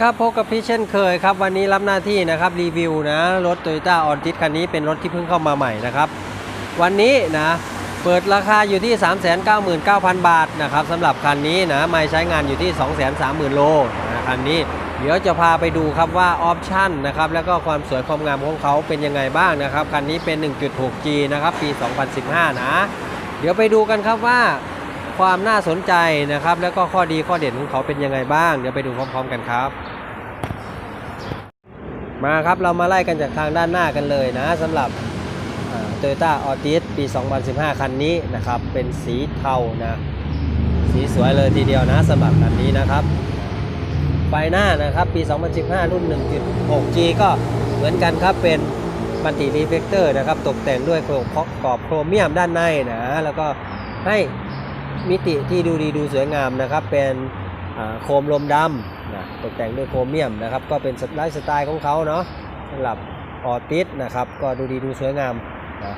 ครับพบกับพี่เช่นเคยครับ วันนี้รับหน้าที่นะครับรีวิวนะรถ Toyota a l t i s คันนี้เป็นรถที่เพิ่งเข้ามาใหม่นะครับ วันนี้นะเปิดราคาอยู่ที่ 399,000 บาทนะครับสำหรับคันนี้นะไม่ใช้งานอยู่ที่ 230,000 โลนะคันนี้ เดี๋ยวจะพาไปดูครับว่าออปชั่นนะครับแล้วก็ความสวยความงามของเขาเป็นยังไงบ้างนะครับคันนี้เป็น 1.6G นะครับปี 2015 นะ เดี๋ยวไปดูกันครับว่าความน่าสนใจนะครับแล้วก็ข้อดีข้อเด่นของเขาเป็นยังไงบ้าง เดี๋ยวไปดูพร้อม ๆ กันครับ มาครับ เรามาไล่กันจากทางด้านหน้ากันเลยนะสำหรับโตโยต้าออติสปี 2015 คันนี้นะครับ เป็นสีเทานะ สีสวยเลยทีเดียวนะสำหรับคันนี้นะครับ ไฟหน้านะครับปี 2015 รุ่น 1.6G ก็เหมือนกันครับเป็นมัลติรีเฟกเตอร์นะครับ ตกแต่งด้วยโครงกรอบโครเมียมด้านในนะ แล้วก็ให้มิติที่ดูดีดูสวยงามนะครับ เป็นโคมลมดำ ตกแต่งด้วยโครเมียมนะครับ ก็เป็นไลฟ์สไตล์ของเขาเนาะสำหรับออติสนะครับ ก็ดูดีดูสวยงามนะ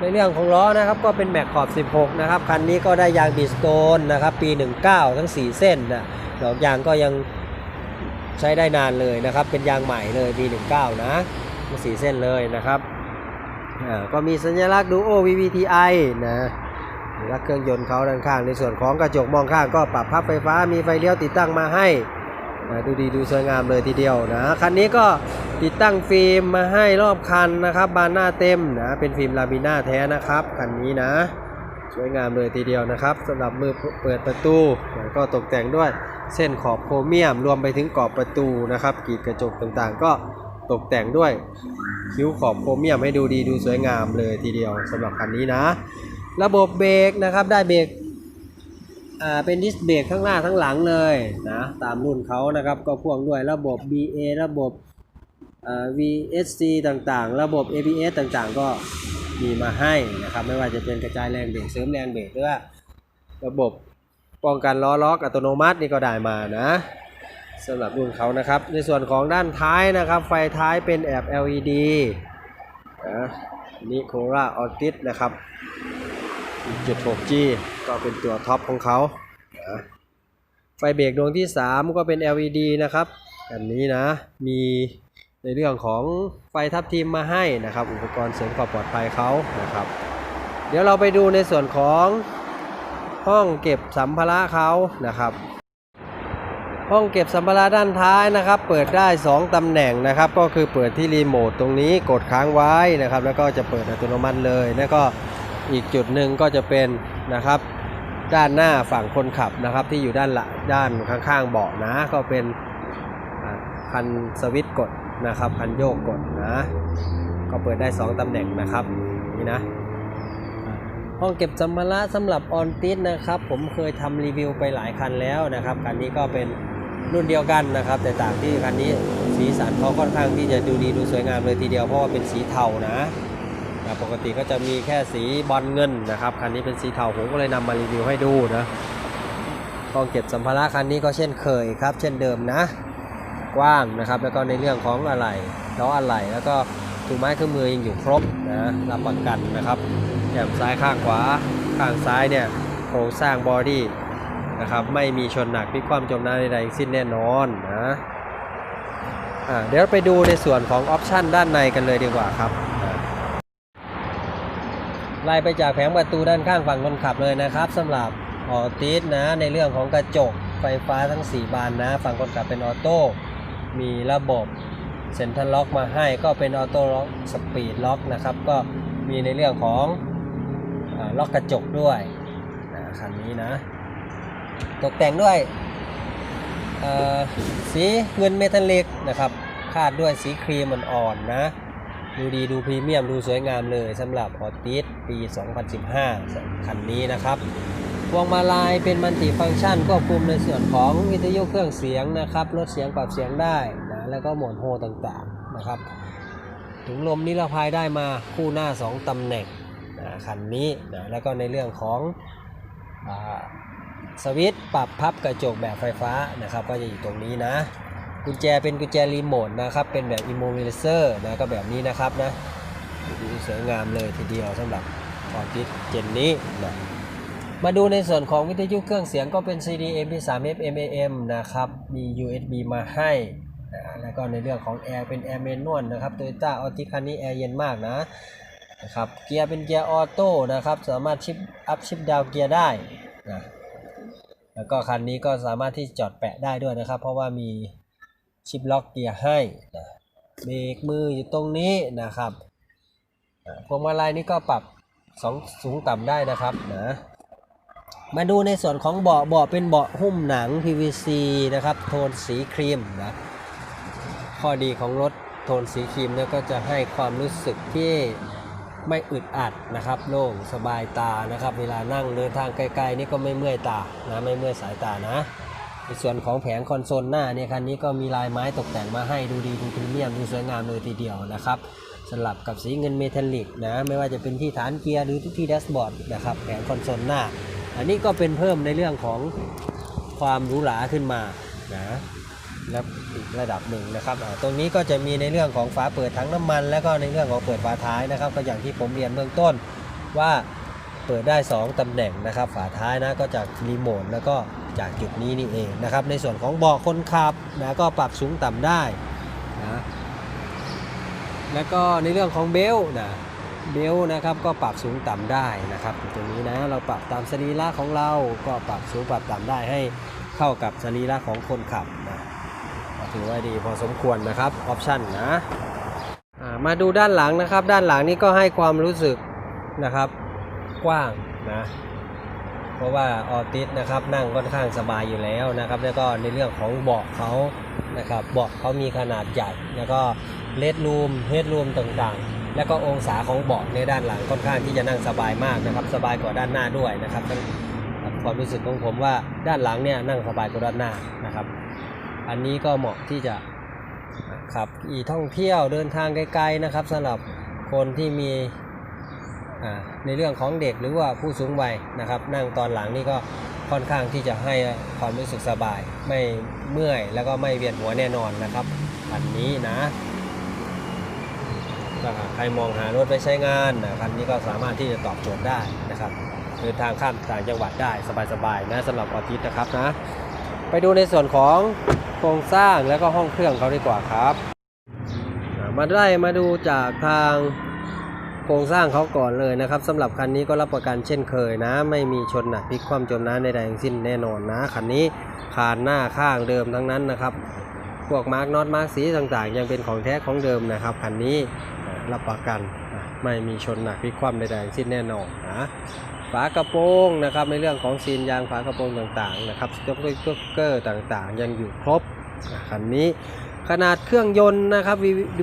ในเรื่องของล้อนะครับก็เป็นแม็กขอบ 16 นะครับ คันนี้ก็ได้ยางบีสโตนนะครับ ปี 19 ทั้ง 4 เส้นนะดอกยางก็ยังใช้ได้นานเลยนะครับ เป็นยางใหม่เลยปี 19 นะทั้ง4เส้นเลยนะครับก็มีสัญลักษณ์ดูโอ VVTi นะลักษณ์เครื่องยนต์เขาด้านข้าง ในส่วนของกระจกมองข้างก็ปรับพับไฟฟ้ามีไฟเลี้ยวติดตั้งมาให้ ดูดีดูสวยงามเลยทีเดียวนะคันนี้ก็ติดตั้งฟิล์มมาให้รอบคันนะครับ บานหน้าเต็มนะเป็นฟิล์มลามิน่าแท้นะครับคันนี้นะ สวยงามเลยทีเดียวนะครับสำหรับมือเปิดประตูแล้วก็ตกแต่งด้วยเส้นขอบโครเมียม รวมไปถึงกรอบประตูนะครับกรีดกระจกต่างๆ ก็ตกแต่งด้วยคิ้วขอบโครเมียมให้ดูดีดูสวยงามเลยทีเดียวสำหรับคันนี้นะ ระบบเบรกนะครับได้เบรก อ่าเป็นดิสเบรกข้างหน้าทั้งหลังเลยนะตามรุ่นเขานะครับก็พ่วงด้วยระบบ BA ระบบอ่า VSC ต่างๆ ระบบ ABS ต่างๆ ก็มีมาให้นะครับไม่ว่าจะเป็นกระจายแรงเบรกเสริมแรงเบรกหรือว่าระบบป้องกันล้อล็อกอัตโนมัตินี่ก็ได้มานะสำหรับรุ่นเขานะครับ ในส่วนของด้านท้ายนะครับ ไฟท้ายเป็นแอบ LED นะนิโคล่าออติสนะครับ 1.6G ก็เป็นตัวท็อปของเขานะไฟเบรกดวงที่ 3 ก็เป็น LED นะครับ อันนี้นะ มีในเรื่องของไฟทับทิมมาให้นะครับ อุปกรณ์เสริมความปลอดภัยเขานะครับ เดี๋ยวเราไปดูในส่วนของห้องเก็บสัมภาระเขานะครับ ห้องเก็บสัมภาระด้านท้ายนะครับ เปิดได้ 2 ตำแหน่งนะครับ ก็คือเปิดที่รีโมทตรงนี้กดค้างไว้นะครับ แล้วก็จะเปิดอัตโนมัติเลย แล้วก็ อีกจุดหนึ่งก็จะเป็นนะครับด้านหน้าฝั่งคนขับนะครับที่อยู่ด้านละด้านข้างๆเบาะนะก็เป็นคันสวิตช์กดนะครับคันโยกกดนะ ก็เปิดได้ 2 ตำแหน่งนะครับนี่นะห้องเก็บสัมภาระสำหรับออนติสนะครับ ผมเคยทำรีวิวไปหลายคันแล้วนะครับคันนี้ก็เป็นรุ่นเดียวกันนะครับ แต่ต่างที่คันนี้สีสันเขาค่อนข้างที่จะดูดีดูสวยงามเลยทีเดียวเพราะว่าเป็นสีเทานะ นะปกติก็จะมีแค่สีบอลเงินนะครับคันนี้เป็นสีเทาผมก็เลยนำมารีวิวให้ดูนะห้องเก็บสัมภาระคันนี้ก็เช่นเคยครับ เช่นเดิมนะ กว้างนะครับ แล้วก็ในเรื่องของอะไหล่ล้ออะไหล่แล้วก็ถุงไม้เครื่องมือยังอยู่ครบนะรับประกันนะครับแถบซ้ายข้างขวาข้างซ้ายเนี่ยโครงสร้างบอดี้นะครับไม่มีชนหนักพิกคว่ำจมน้ำใดๆสิ้นแน่นอนนะอ่าเดี๋ยวไปดูในส่วนของออปชันด้านในกันเลยดีกว่าครับ ไล่ไปจากแผงประตูด้านข้างฝั่งคนขับเลยนะครับสำหรับออติสนะในเรื่องของกระจกไฟฟ้าทั้ง 4 บานนะ ฝั่งคนขับเป็นออโต้มีระบบเซ็นทรัลล็อกมาให้ก็เป็นออโต้ล็อกสปีดล็อกนะครับ ก็มีในเรื่องของอล็อกกระจกด้วยนะคันนี้นะ ตกแต่งด้วยสีเงินเมทัลลิกนะครับคาดด้วยสีครีมอ่อนๆนะ ดูดีดูพรีเมียมดูสวยงามเลยสำหรับออติสปี 2015 คันนี้นะครับพวงมาลัยเป็นมัลติฟังก์ชันควบคุมในส่วนของวิทยุเครื่องเสียงนะครับลดเสียงปรับเสียงได้นะแล้วก็โหมดโฮต่างๆนะครับถุงลมนิรภัยได้มาคู่หน้า 2ตำแหน่งนะคันนี้นะแล้วก็ในเรื่องของอสวิตช์ปรับพับกระจกแบบไฟฟ้านะครับ ก็จะอยู่ตรงนี้นะ กุญแจเป็นกุญแจรีโมทนะครับ เป็นแบบ immobilizer นะก็แบบนี้นะครับนะดูสวยงามเลยทีเดียวสำหรับฟอร์ติสเจนนี้นะมาดูในส่วนของวิทยุเครื่องเสียงก็เป็น CD MP3 FM AM นะครับ มี USB มาให้อ่าแล้วก็ในเรื่องของแอร์เป็นแอร์เมนวลนะครับ Toyota a u t i คันนี้แอร์เย็นมากนะนะครับเกียร์เป็นเกียร์ออโต้นะครับ สามารถชิปอัพชิปดาวเกียร์ได้นะแล้วก็คันนี้ก็สามารถที่จอดแปะได้ด้วยนะครับ เพราะว่ามี ชิปล็อกเกียร์ให้นะเบรกมืออยู่ตรงนี้นะครับพวงมาลัยนี่ก็ปรับสองสูงต่ำได้นะครับนะมาดูในส่วนของเบาะเบาะเป็นเบาะหุ้มหนัง PVC นะครับ โทนสีครีมนะข้อดีของรถโทนสีครีมเนี่ยก็จะให้ความรู้สึกที่ไม่อึดอัดนะครับ โล่งสบายตานะครับ เวลานั่งเดินทางไกลๆนี่ก็ไม่เมื่อยตานะไม่เมื่อยสายตานะ ในส่วนของแผงคอนโซลหน้าเนี่ยคันนี้ก็มีลายไม้ตกแต่งมาให้ดูดีดูพรีเมียมดูสวยงามเลยทีเดียวนะครับสลับกับสีเงินเมทัลลิกนะไม่ว่าจะเป็นที่ฐานเกียร์หรือที่แดชบอร์ดนะครับแผงคอนโซลหน้า อันนี้ก็เป็นเพิ่มในเรื่องของความหรูหราขึ้นมานะและอีกระดับหนึ่งนะครับ ตรงนี้ก็จะมีในเรื่องของฝาเปิดถังน้ำมัน แล้วก็ในเรื่องของเปิดฝาท้ายนะครับ ก็อย่างที่ผมเรียนเบื้องต้นว่าเปิดได้ 2ตำแหน่งนะครับ ฝาท้ายนะก็จากรีโมทแล้วก็ จากจุดนี้นี่เองนะครับ ในส่วนของเบาะคนขับนะก็ปรับสูงต่ำได้นะแล้วก็ในเรื่องของเบลต์นะเบลต์นะครับก็ปรับสูงต่ำได้นะครับตรงนี้นะเราปรับตามสรีระของเราก็ปรับสูงปรับต่ำได้ให้เข้ากับสรีระของคนขับนะถือว่าดีพอสมควรนะครับออปชั่นนะมาดูด้านหลังนะครับ ด้านหลังนี้ก็ให้ความรู้สึกนะครับกว้างนะ เพราะว่าออติสนะครับนั่งค่อนข้างสบายอยู่แล้วนะครับ แล้วก็ในเรื่องของเบาะเขานะครับเบาะเขามีขนาดใหญ่แล้วก็เลดรูมเฮดรูมต่างๆ แล้วก็องศาของเบาะในด้านหลังค่อนข้างที่จะนั่งสบายมากนะครับ สบายกว่าด้านหน้าด้วยนะครับความรู้สึกของผมว่าด้านหลังเนี่ยนั่งสบายกว่าด้านหน้านะครับ อันนี้ก็เหมาะที่จะขับขี่ท่องเที่ยวเดินทางไกลๆนะครับสำหรับคนที่มี ในเรื่องของเด็กหรือว่าผู้สูงวัยนะครับ นั่งตอนหลังนี่ก็ค่อนข้างที่จะให้ความรู้สึกสบาย ไม่เมื่อยแล้วก็ไม่เวียนหัวแน่นอนนะครับอันนี้นะถ้าใครมองหารถไปใช้งานนะคันนี้ก็สามารถที่จะตอบโจทย์ได้นะครับเดินทางข้ามต่างจังหวัดได้สบายๆนะสำหรับออทิสนะครับนะ ไปดูในส่วนของโครงสร้างแล้วก็ห้องเครื่องเขาดีกว่าครับ มาได้มาดูจากทาง โครงสร้างเขาก่อนเลยนะครับสำหรับคันนี้ก็รับประกันเช่นเคยนะ ไม่มีชนหนักพลิกคว่ำจมน้ำใดๆทั้งสิ้นแน่นอนนะคันนี้คานหน้าข้างเดิมทั้งนั้นนะครับ พวกมาร์กน็อตมาร์กสีต่างๆ ยังเป็นของแท้ของเดิมนะครับคันนี้รับประกันไม่มีชนหนักพลิกคว่ำใดๆทั้งสิ้นแน่นอนนะฝากระโปรงนะครับในเรื่องของซีนยางฝากระโปรงต่างๆนะครับสต็อกเกอร์ต่างๆ ยังอยู่ครบคันนี้ ขนาดเครื่องยนต์นะครับ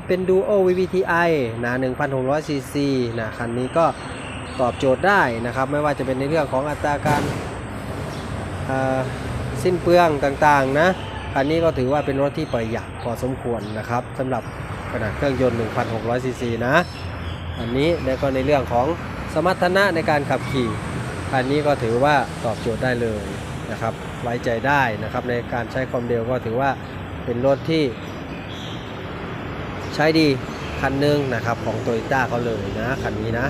เป็น Duo VVTi นะ1,600 cc นะคันนี้ก็ตอบโจทย์ได้นะครับ ไม่ว่าจะเป็นในเรื่องของอัตราการสิ้นเปลืองต่างๆนะคันนี้ก็ถือว่าเป็นรถที่ประหยัดพอสมควรนะครับสำหรับขนาดเครื่องยนต์ 1,600 ซีซีนะอันนี้แล้วก็ในเรื่องของสมรรถนะในการขับขี่คันนี้ก็ถือว่าตอบโจทย์ได้เลยนะครับ ไว้ใจได้นะครับในการใช้ความเร็วก็ถือว่าเป็นรถที่ ใช้ดีคันหนึ่งนะครับของโตโยต้าเขาเลยนะคันนี้นะ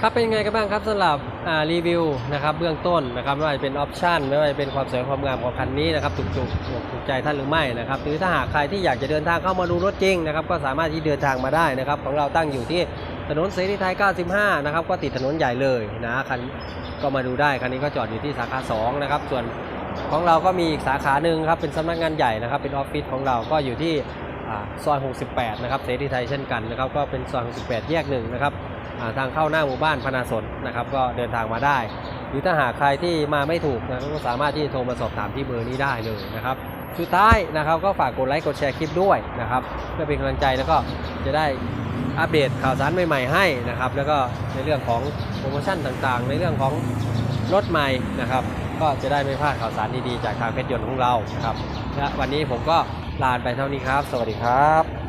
ครับเป็นยังไงกันบ้างครับสำหรับรีวิวนะครับเบื้องต้นนะครับไม่ว่าจะเป็นออปชันไม่ว่าจะเป็นความสวยความงามของคันนี้นะครับถูกถูกถูกใจท่านหรือไม่นะครับหรือถ้าหากใครที่อยากจะเดินทางเข้ามาดูรถจริงนะครับก็สามารถที่เดินทางมาได้นะครับของเราตั้งอยู่ที่ถนนเสรีไทย 95 นะครับก็ติดถนนใหญ่เลยนะคันก็มาดูได้คันนี้ก็จอดอยู่ที่สาขา 2 นะครับส่วนของเราก็มีอีกสาขาหนึ่งครับเป็นสำนักงานใหญ่นะครับเป็นออฟฟิศของเราก็อยู่ที่ ซอย 68 นะครับเสรีไทยเช่นกันนะครับ ก็เป็นซอย 68 แยกหนึ่งนะครับทางเข้าหน้าหมู่บ้านพนาสนนะครับ ก็เดินทางมาได้ หรือถ้าหากใครที่มาไม่ถูกนะครับก็สามารถที่จะโทรมาสอบถามที่เบอร์นี้ได้เลยนะครับสุดท้ายนะครับก็ฝากกดไลค์กดแชร์คลิปด้วยนะครับเพื่อเป็นกำลังใจแล้วก็จะได้อัปเดตข่าวสารใหม่ๆให้นะครับ แล้วก็ในเรื่องของโปรโมชั่นต่างๆ ในเรื่องของรถใหม่นะครับ ก็จะได้ไม่พลาดข่าวสารดีๆ จากทางเพชรยนต์ของเรานะครับและวันนี้ผมก็ ลาไปเท่านี้ครับ สวัสดีครับ